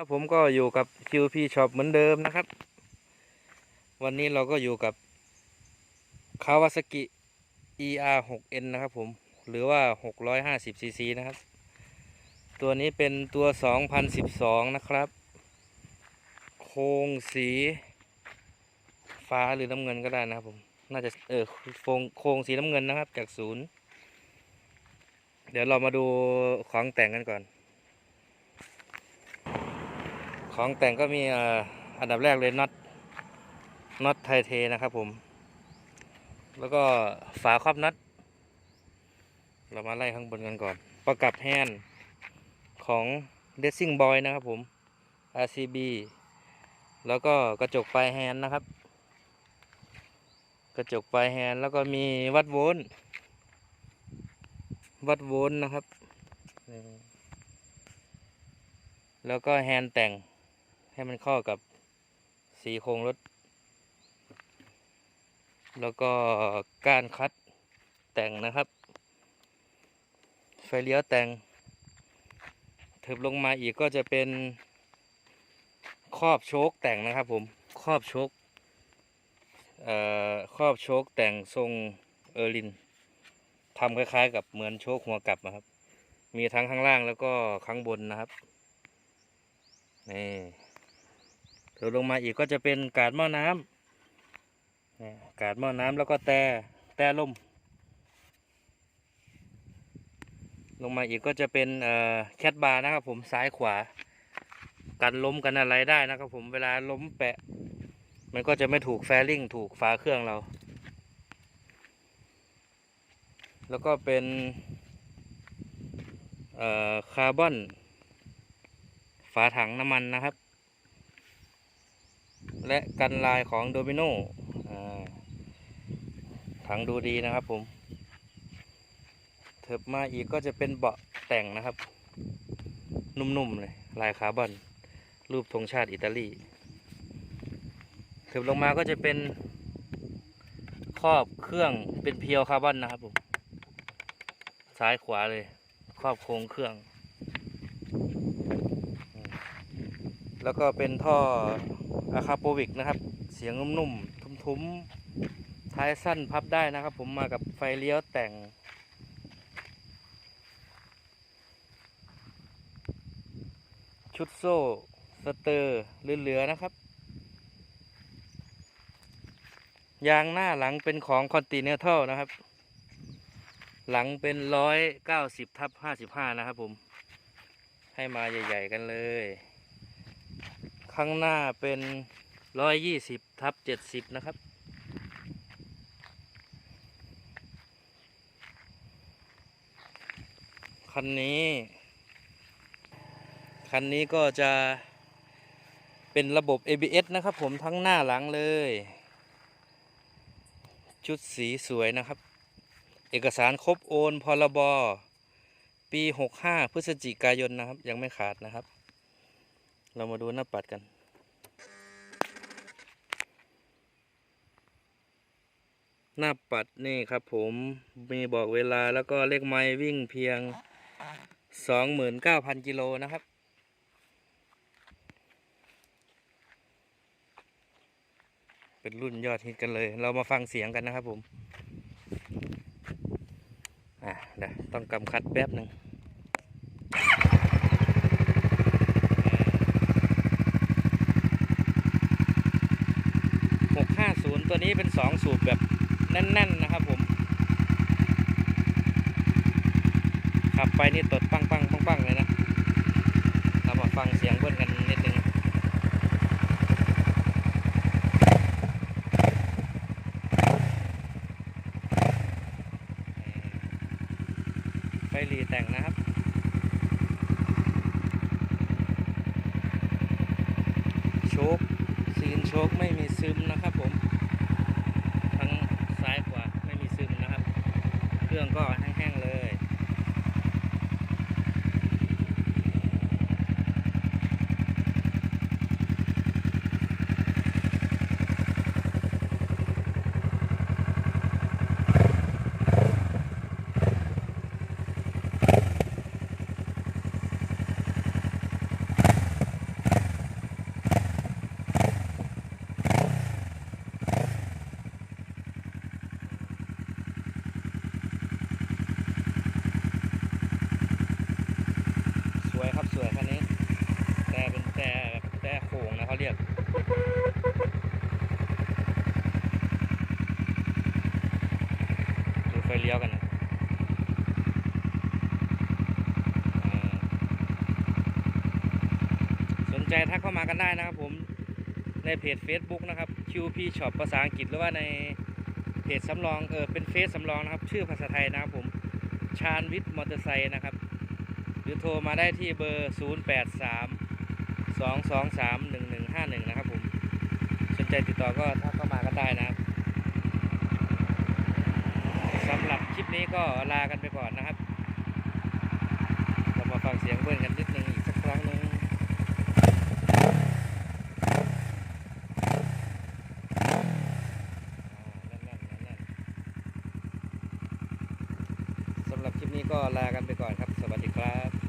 ครับผมก็อยู่กับ QP Shop เหมือนเดิมนะครับ วันนี้เราก็อยู่กับ Kawasaki ER 6N นะครับผม หรือว่า 650cc นะครับ ตัวนี้เป็นตัว 2012 นะครับ โครงสีฟ้าหรือน้ำเงินก็ได้นะครับผม น่าจะเออโครงโครงสีน้ำเงินนะครับจากศูนย์ เดี๋ยวเรามาดูของแต่งกันก่อน ของแต่งก็มีอันดับแรกเลยน็อตน็อตไทเทนะครับผม แล้วก็ฝาครอบน็อตเรามาไล่ข้างบนกันก่อน ประกับแฮนด์ของ d e s s i n g Boy นะครับผม RCB แล้วก็กระจกปลายแฮนด์นะครับ กระจกปลายแฮนด์แล้วก็มีวัดโวลต์วัดโวลต์นะครับ แล้วก็แฮนด์แต่ง ให้มันเข้ากับสีโครงรถ แล้วก็กานคัดแต่งนะครับ ไฟเลี้ยวแต่งเถิบลงมาอีกก็จะเป็นครอบโชคแต่งนะครับผมครอบโชคครอบโชคแต่งทรงเออรินทำคล้ายๆ กับเหมือนโชคหัวกลับนะครับ มีทั้งข้างล่างแล้วก็ข้างบนนะครับนี่ เถิบลงมาอีกก็จะเป็นกาดหม้อน้ำนี่กาดหม้อน้ำแล้วก็แต่แต่ลมลงมาอีกก็จะเป็นแคทบาร์นะครับผมซ้ายขวา กันล้มกันอะไรได้นะครับผมเวลาล้มแปะ มันก็จะไม่ถูกแฟริ่งถูกฝาเครื่องเรา แล้วก็เป็นคาร์บอน ฝาถังน้ำมันนะครับ และกันลายของโดมิโน่ถังดูดีนะครับผมเถิบมาอีกก็จะเป็นเบาะแต่งนะครับ นุ่มๆเลยลายคาร์บอนรูปธงชาติอิตาลีเถิบลงมาก็จะเป็นครอบเครื่องเป็นเพียวคาร์บอนนะครับผมซ้ายขวาเลย ครอบโครงเครื่อง แล้วก็เป็นท่อ อะคาโปวิกนะครับ เสียงนุ่มๆ ทุ้มๆ ท้ายสั้นพับได้นะครับ ผมมากับไฟเลี้ยวแต่ง ชุดโซ่สเตอร์เหลือๆนะครับ ยางหน้าหลังเป็นของคอนติเน n ทัลนะครับ หลังเป็นร้อยเก้าสิบทับห้าสิบห้านะครับผม ให้มาใหญ่ ๆ กันเลย ข้างหน้าเป็นร้อยยี่สิบทับเจ็ดสิบนะครับ คันนี้ คันนี้ก็จะเป็นระบบ ABS นะครับผมทั้งหน้าหลังเลย ชุดสีสวยนะครับ เอกสารครบโอนพรบ ปี 65 พฤศจิกายนนะครับ ยังไม่ขาดนะครับ เรามาดูหน้าปัดกัน หน้าปัดนี่ครับผมมีบอกเวลาแล้วก็เลขไม้วิ่งเพียง 29,000 กิโลนะครับเป็นรุ่นยอดฮิตกันเลย เรามาฟังเสียงกันนะครับผม อะเดี๋ยวต้องกำคัดแป๊บหนึ่ง หกห้าศูนย์ ตัวนี้เป็นสองสูบแบบแน่น ๆ นะครับผม ขับไปนี่ตดปังปังปังปังเลยนะเรามาฟังเสียงเบิ้ลกันนิดนึงไฟรีแต่งนะครับโชคซีนโชคไม่มีซึมนะครับผม ทั้งซ้ายขวาไม่มีซึมนะครับ เครื่อง วยครับสวยคันนี้แต่เป็นแต่แต่โค้งนะเขาเรียกดูไฟเลี้ยวกันนะสนใจทักเข้ามากันได้นะครับผมในเพจ Facebook นะครับ QP Shop ภาษาอังกฤษหรือว่าในเพจสำรองเออเป็นเฟซสำรองนะครับ ชื่อภาษาไทยนะครับผมชานวิทย์มอเตอร์ไซค์นะครับ รือโทรมาได้ที่เบอร์ 083 223 1151 นะครับผมสนใจติดต่อก็ทักเข้ามาก็ได้นะครับสำหรับคลิปนี้ก็ลากันไปก่อนนะครับ เรามาฟังเสียงเบิ้ลกันนิดนึงอีกสักครั้งนึง อ่าแน่นๆแน่นๆสำหรับคลิป นี้ก็ลากันไปก่อนครับ สวัสดีครับ